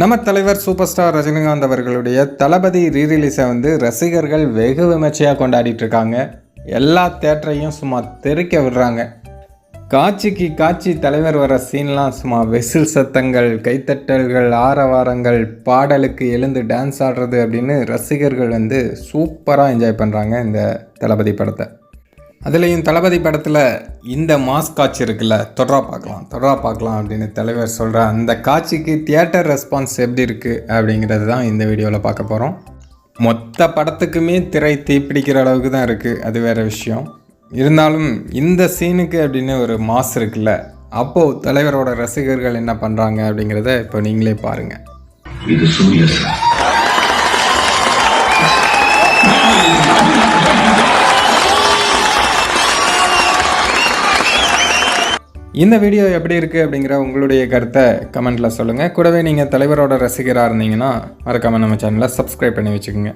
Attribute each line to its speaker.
Speaker 1: நம்ம தலைவர் super star Rajinikanth அவர்களுடைய தளபதி ரீரிலீஸை வந்து ரசிகர்கள் வெகு விமர்சையாக கொண்டாடிட்டு இருக்காங்க. எல்லா தேட்டரையும் சும்மா தெறிக்க விடுறாங்க. காட்சிக்கு காட்சி தலைவர் வர சீன்லாம் சும்மா வெசில் சத்தங்கள் கைத்தட்டல்கள் ஆரவாரங்கள் பாடலுக்கு எழுந்து டான்ஸ் ஆடுறது அப்படின்னு ரசிகர்கள் வந்து சூப்பராக என்ஜாய் பண்ணுறாங்க இந்த தளபதி படத்தை. அதுலேயும் தளபதி படத்தில் இந்த மாஸ் காட்சி இருக்குல்ல தொடரா பார்க்கலாம் தொடரா பார்க்கலாம் அப்படின்னு தலைவர் சொல்கிற அந்த காட்சிக்கு தியேட்டர் ரெஸ்பான்ஸ் எப்படி இருக்குது அப்படிங்கிறது தான் இந்த வீடியோவில் பார்க்க போகிறோம் மொத்த படத்துக்குமே திரை தீப்பிடிக்கிற அளவுக்கு தான் இருக்குது அது வேறு விஷயம். இருந்தாலும் இந்த சீனுக்கு அப்படின்னு ஒரு மாஸ் இருக்குல்ல அப்போது தலைவரோட ரசிகர்கள் என்ன பண்ணுறாங்க அப்படிங்கிறத இப்போ நீங்களே பாருங்கள்
Speaker 2: இது சூரிய சார்.
Speaker 1: இந்த வீடியோ எப்படி இருக்குது அப்படிங்கிற உங்களுடைய கருத்தை கமெண்ட்டில் சொல்லுங்கள் கூடவே நீங்கள் தலைவரோட ரசிகராக இருந்தீங்கன்னா மறக்காமல் நம்ம சேனலை சப்ஸ்கிரைப் பண்ணி வச்சுக்கோங்க.